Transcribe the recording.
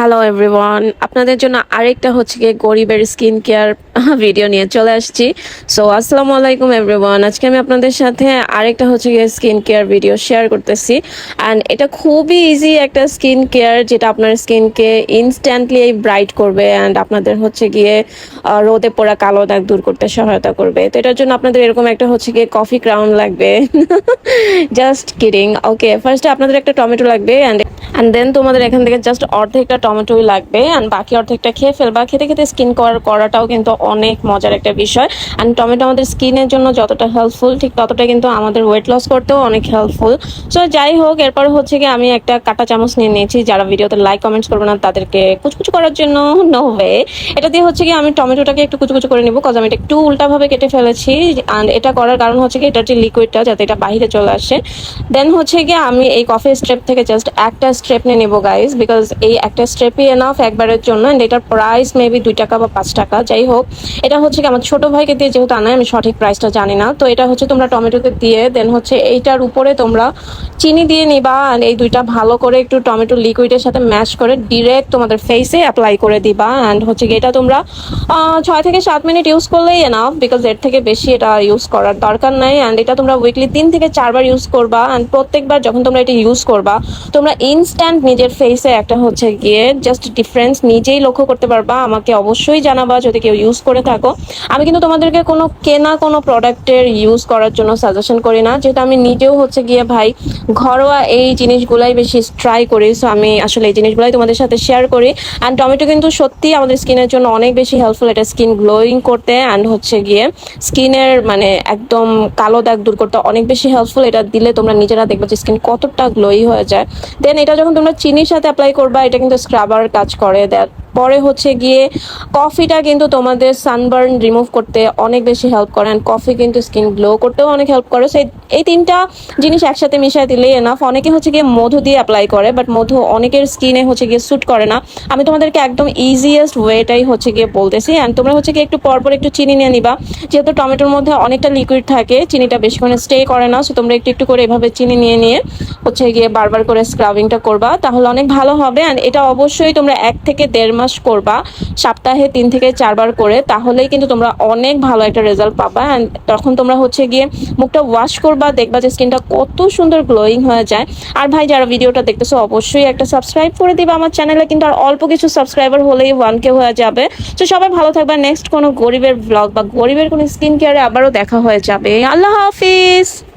Hello everyone আপনাদের জন্য আরেকটা হচ্ছে গিয়ে গরিবের স্কিন কেয়ার ভিডিও নিয়ে চলে আসছি। সো আসসালামু আলাইকুম এভরিওয়ান আজকে আমি আপনাদের সাথে আরেকটা হচ্ছে গিয়ে স্কিন কেয়ার ভিডিও শেয়ার করতেছি। অ্যান্ড এটা খুবই ইজি একটা স্কিন কেয়ার যেটা আপনার স্কিনকে ইনস্ট্যান্টলি ব্রাইট করবে অ্যান্ড আপনাদের হচ্ছে গিয়ে রোদে পোড়া কালো দাগ দূর করতে সহায়তা করবে। তো এটার জন্য আপনাদের এরকম একটা হচ্ছে গিয়ে কফি ক্রাউন লাগবে। জাস্ট কিডিং ওকে ফার্স্টে আপনাদের একটা টমেটো লাগবে অ্যান্ড অ্যান্ড দেন তোমাদের এখান থেকে জাস্ট অর্ধেকটা টমেটোই লাগবে অ্যান্ড বাকি অর্ধেকটা খেয়ে ফেলবা খেতে খেতে স্কিন কভার করাটাও কিন্তু অনেক মজার একটা বিষয়। অ্যান্ড টমেটো আমাদের স্কিনের জন্য যতটা হেল্পফুল ঠিক ততটা কিন্তু আমাদের ওয়েট লস করতেও অনেক হেল্পফুল সো যাই হোক, এরপর হচ্ছে কি আমি একটা কাটা চামচ নিয়ে নিয়েছি। যারা ভিডিওতে লাইক কমেন্টস করবে না, তাদেরকে কুচকুচু করার জন্য। নো ওয়ে এটা দিয়ে হচ্ছে কি আমি টমেটোটাকে একটু কুচকুচু করে নিব কজ আমি এটা একটু উল্টাভাবে কেটে ফেলেছি। অ্যান্ড এটা করার কারণ হচ্ছে কি এটার যে লিকুইডটা যাতে এটা বাইরে চলে আসে। দেন হচ্ছে কি আমি এই কফি স্ট্রেপ থেকে জাস্ট একটা স্ট্রেপ নিয়ে নেব গাইজ বিকজ এই একটা স্ট্রেপই এনাফ একবারের জন্য অ্যান্ড এটার প্রাইস মেবি দুই টাকা বা পাঁচ টাকা, যাই হোক। এটা হচ্ছে কি, আমার ছোট ভাইকে দিয়ে যেহেতু আনায়, আমি সঠিক প্রাইসটা জানি না। তো এটা হচ্ছে তোমরা টমেটোতে দিয়ে দেন হচ্ছে এইটার উপরে তোমরা চিনি দিয়ে নিবা আর এই দুইটা ভালো করে একটু টমেটো লিকুইডের সাথে ম্যাশ করে ডিরেক্ট তোমাদের ফেসে অ্যাপ্লাই করে দিবা। অ্যান্ড হচ্ছে কি, এটা তোমরা ছয় থেকে সাত মিনিট ইউজ করলেই এনাফ বিকজ এর থেকে বেশি এটা ইউজ করার দরকার নাই। অ্যান্ড এটা তোমরা উইকলি তিন থেকে চারবার ইউজ করবা। অ্যান্ড প্রত্যেকবার যখন তোমরা এটা ইউজ করবা, তোমরা ইনস্ট্যান্ট নিজের ফেসে একটা হচ্ছে গিয়ে জাস্ট ডিফারেন্স নিজেই লক্ষ্য করতে পারবা, আমাকে অবশ্যই জানাবা যদি কেউ ইউজ করে থাকো। আমি কিন্তু তোমাদেরকে কোনো কেনা কোনো প্রোডাক্টের ইউজ করার জন্য সাজেশন করি না, যেহেতু আমি নিজেও হচ্ছে গিয়ে ভাই ঘরোয়া এই জিনিসগুলাই বেশি ট্রাই করি সো আমি আসলে এই জিনিসগুলাই তোমাদের সাথে শেয়ার করি। অ্যান্ড টমেটো কিন্তু সত্যি আমাদের স্কিনের জন্য অনেক বেশি হেল্পফুল এটা স্কিন গ্লোয়িং করতে অ্যান্ড হচ্ছে গিয়ে স্কিনের মানে একদম কালো দাগ দূর করতে অনেক বেশি হেল্পফুল এটা দিলে তোমরা নিজেরা দেখবে যে স্কিন কতটা গ্লোই হয়ে যায়। দেন এটা যখন তোমরা চিনির সাথে অ্যাপ্লাই করবা, এটা কিন্তু স্ক্রাবার কাজ করে। দ্যাট পরে হচ্ছে গিয়ে কফিটা কিন্তু তোমাদের সানবার্ন রিমুভ করতে অনেক বেশি হেল্প করে অ্যান্ড কফি কিন্তু স্কিন গ্লো করতেও অনেক হেল্প করে। সেই এই তিনটা জিনিস একসাথে মিশিয়ে দিলেই এনাফ অনেকে হচ্ছে গিয়ে মধু দিয়ে অ্যাপ্লাই করে বাট মধু অনেকের স্কিনে হচ্ছে গিয়ে স্যুট করে না। আমি তোমাদেরকে একদম ইজিয়েস্ট ওয়েটাই হচ্ছে গিয়ে বলতেছি অ্যান্ড তোমরা হচ্ছে গিয়ে একটু পরপর একটু চিনি নিয়ে নিবা। যেহেতু টমেটোর মধ্যে অনেকটা লিকুইড থাকে, চিনিটা বেশিক্ষণ স্টে করে না সো তোমরা একটু একটু করে এভাবে চিনি নিয়ে নিয়ে হচ্ছে গিয়ে বারবার করে স্ক্রাবিংটা করবা, তাহলে অনেক ভালো হবে। অ্যান্ড এটা অবশ্যই তোমরা এক থেকে দেড় মাস করবা, সপ্তাহে তিন থেকে চারবার করে, তাহলেই কিন্তু তোমরা অনেক ভালো একটা রেজাল্ট পাবা। অ্যান্ড তখন তোমরা হচ্ছে গিয়ে মুখটা ওয়াশ করবা, দেখবা যে স্কিনটা কত সুন্দর গ্লোয়িং হয়ে যায়। আর ভাই, যারা ভিডিওটা দেখতেছো, অবশ্যই একটা সাবস্ক্রাইব করে দিবা। আমার চ্যানেলে কিন্তু আর অল্প কিছু সাবস্ক্রাইবার হলেই ওয়ান কে হয়ে যাবে। তো সবাই ভালো থাকবা। নেক্সট কোনো গরিবের ব্লগ বা গরিবের কোনো স্কিন কেয়ারে আবারও দেখা হয়ে যাবে। আল্লাহ হাফিজ!